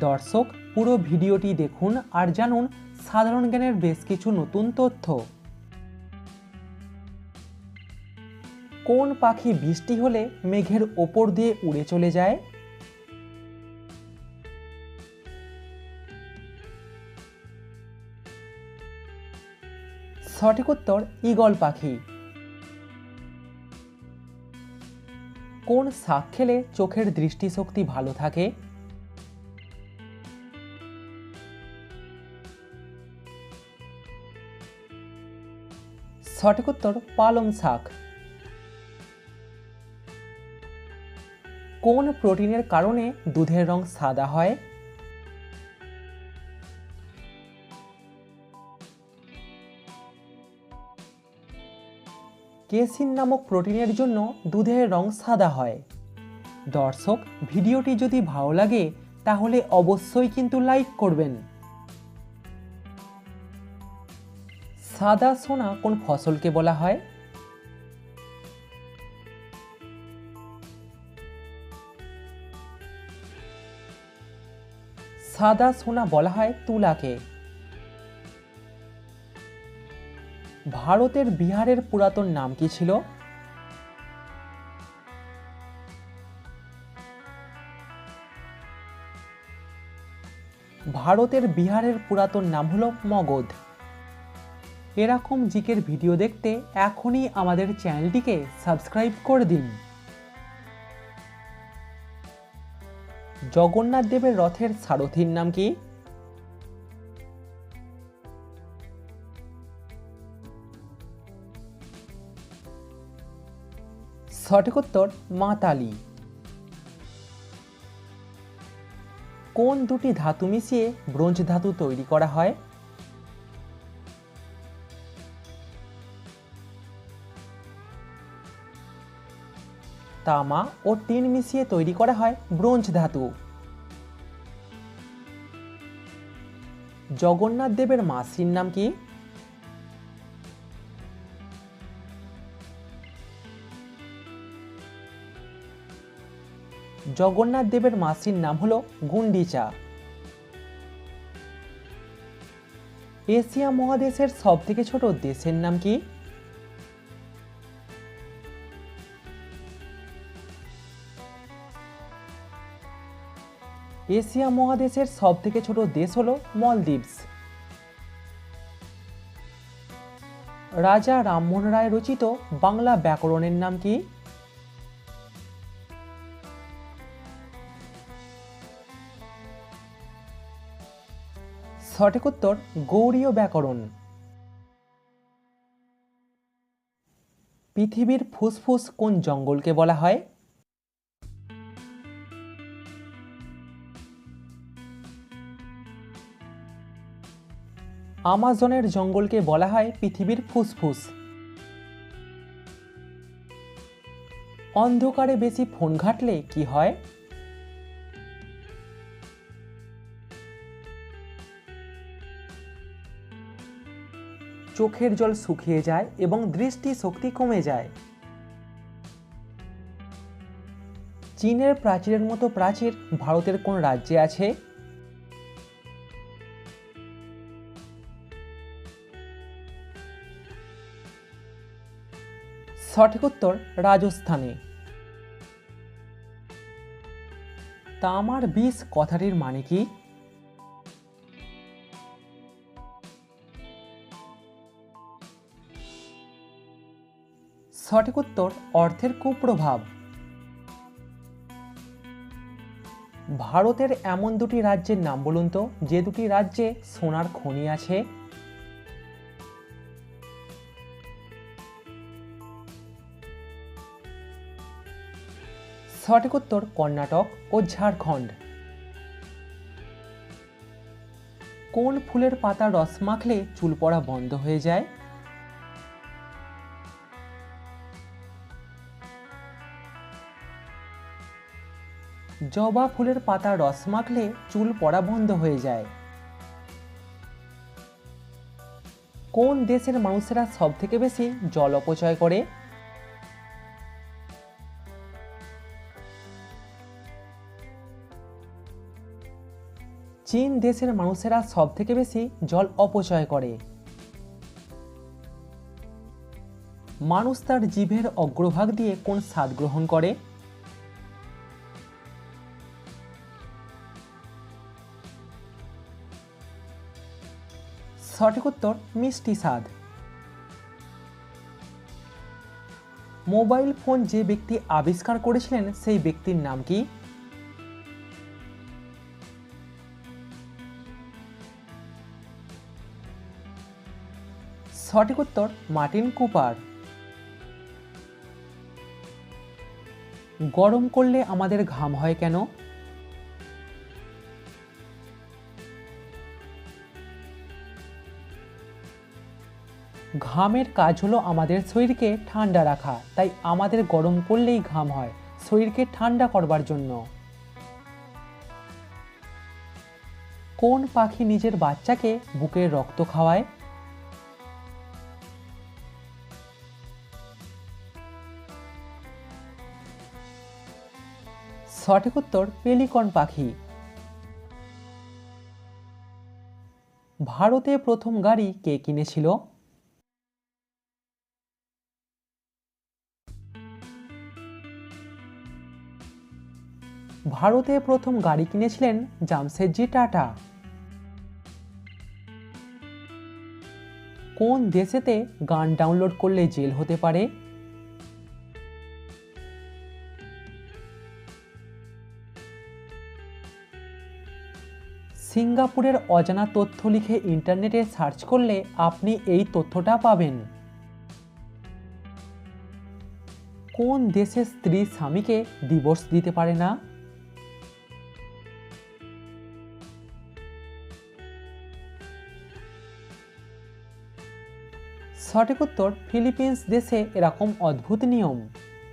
দর্শক, পুরো ভিডিওটি দেখুন আর জানুন সাধারণ জ্ঞানের বেশ কিছু নতুন তথ্য। কোন পাখি বৃষ্টি হলে মেঘের ওপর দিয়ে উড়ে চলে যায়? সঠিক উত্তর, ঈগল পাখি। কোন শাক খেলে চোখের দৃষ্টিশক্তি ভালো থাকে? সঠিক উত্তর, পালং শাক। কোন প্রোটিনের কারণে দুধের রং সাদা হয়? কেসিন নামক প্রোটিনের জন্য দুধের রং সাদা হয়। দর্শক, ভিডিওটি যদি ভালো লাগে, তাহলে অবশ্যই কিন্তু লাইক করবেন। সাদা সোনা কোন ফসলকে বলা হয়? সাদা সোনা বলা হয় তুলাকে। ভারতের বিহারের পুরাতন নাম কি ছিল? ভারতের বিহারের পুরাতন নাম হলো মগধ। এরকম জিকের ভিডিও দেখতে এখনই আমাদের চ্যানেলটিকে সাবস্ক্রাইব করে দিন। জগন্নাথ দেবের রথের সারথীর নাম কি? সঠিক উত্তর, মাতালি। কোন দুটি ধাতু মিশিয়ে ব্রোঞ্জ ধাতু তৈরি করা হয়? তামা ও টিন মিশিয়ে তৈরি করা হয় ব্রোঞ্জ ধাতু। জগন্নাথ দেবের মাসির নাম কি? জগন্নাথ দেবের মাসির নাম হলো গুন্ডিচা। এশিয়া মহাদেশের সব থেকে ছোট দেশের নাম কি? এশিয়া মহাদেশের সব থেকে ছোট দেশ হলো মলদ্বীপস। রাজা রামমোহন রায় রচিত বাংলা ব্যাকরণের নাম কি? সঠিক উত্তর গৌড়ীয় ব্যাকরণ। পৃথিবীর ফুসফুস কোন জঙ্গলকে বলা হয়? আমাজনের জঙ্গলকে বলা হয় পৃথিবীর ফুসফুস। অন্ধকারে বেশি ফোন ঘাটলে কি হয়? চোখের জল শুকিয়ে যায় এবং দৃষ্টি শক্তি কমে যায়। চীনের প্রাচীরের মতো প্রাচীর ভারতের কোন রাজ্যে আছে? সঠিক উত্তর রাজস্থানে। তামার বিষ কথাটির মানে কি? সঠিক উত্তর অর্থের কুপ্রভাব। ভারতের এমন দুটি রাজ্যের নাম বলুন তো, যে দুটি রাজ্যে সোনার খনি আছে? সঠিক উত্তর কর্ণাটক ও ঝাড়খণ্ড কোন ফুলের পাতা রস মাখলে চুল পড়া বন্ধ হয়ে যায়? জবা ফুলের পাতা রস মাখলে চুল পড়া বন্ধ হয়ে যায়। কোন দেশের মানুষেরা সব থেকে বেশি জল অপচয় করে? চীন দেশের মানুষেরা সব থেকে বেশি জল অপচয় করে। মানুষ তার জিভের অগ্রভাগ দিয়ে কোন স্বাদ গ্রহণ করে? সঠিক উত্তর, মিষ্টি স্বাদ। মোবাইল ফোন যে ব্যক্তি আবিষ্কার করেছিলেন সেই ব্যক্তির নাম কি? সঠিক উত্তর মার্টিন কুপার। গরম করলে আমাদের ঘাম হয় কেন? ঘামের কাজ হলো আমাদের শরীরকে ঠান্ডা রাখা, তাই আমাদের গরম করলেই ঘাম হয়, শরীরকে ঠান্ডা করবার জন্য। কোন পাখি নিজের বাচ্চাকে বুকের রক্ত খাওয়ায়? সঠিক উত্তর পেলিকন পাখি। ভারতে প্রথম গাড়ি কে কিনেছিল? ভারতে প্রথম গাড়ি কিনেছিলেন জামশেদজি টাটা। কোন দেশেতে গান ডাউনলোড করলে জেল হতে পারে? সিঙ্গাপুরের অজানা তথ্য লিখে ইন্টারনেটে সার্চ করলে আপনি এই তথ্যটা পাবেন। কোন দেশের স্ত্রী স্বামীকে ডিভোর্স দিতে পারে না? সঠিক উত্তর ফিলিপিন্স দেশে এরকম অদ্ভুত নিয়ম।